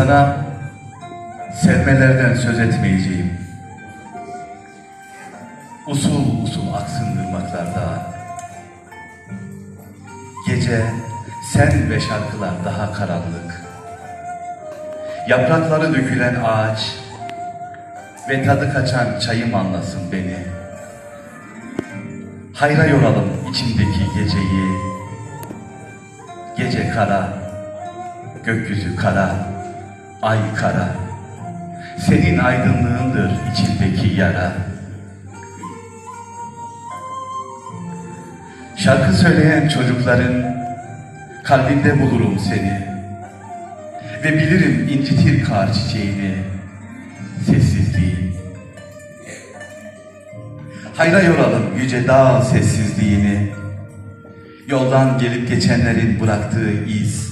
Sana sevmelerden söz etmeyeceğim. Usul usul aksın ırmaklarda. Gece sen ve şarkılar daha karanlık. Yaprakları dökülen ağaç ve tadı kaçan çayım anlasın beni. Hayra yoralım içimdeki geceyi. Gece kara, gökyüzü kara, ay kara. Senin aydınlığındır içimdeki yara. Şarkı söyleyen çocukların kalbinde bulurum seni. Ve bilirim incitir kar çiçeğini, sessizliği. Hayra yoralım yüce dağ sessizliğini. Yoldan gelip geçenlerin bıraktığı iz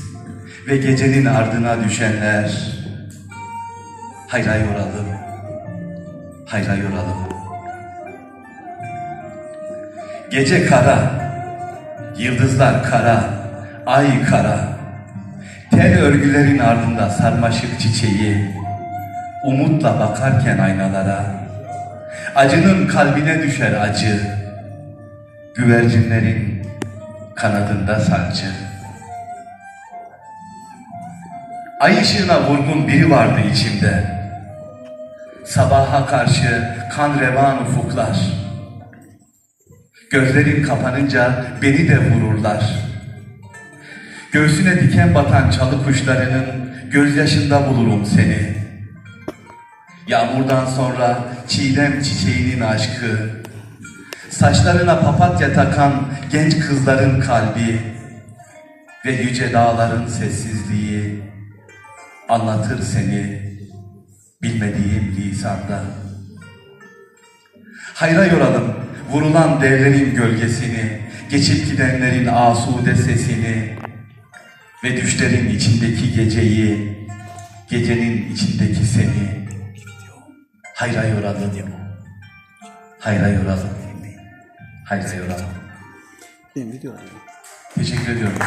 ve gecenin ardına düşenler. Hayra yoralım, hayra yoralım. Gece kara, yıldızlar kara, ay kara. Tel örgülerin ardında sarmaşık çiçeği. Umutla bakarken aynalara. Acının kalbine düşer acı. Güvercinlerin kanadında sancı. Ay ışığına vurgun biri vardı içimde. Sabaha karşı kan revan ufuklar. Gözlerin kapanınca beni de vururlar. Göğsüne diken batan çalı kuşlarının gözyaşında bulurum seni. Yağmurdan sonra çiğdem çiçeğinin aşkı, saçlarına papatya takan genç kızların kalbi ve yüce dağların sessizliği anlatır seni bilmediğim lisanda. Hayra yoralım vurulan devlerin gölgesini, geçip gidenlerin asude sesini ve düşlerin içindeki geceyi, gecenin içindeki seni. Hayra yoralım. Hayra yoralım. Hayra yoralım. Teşekkür ediyorum.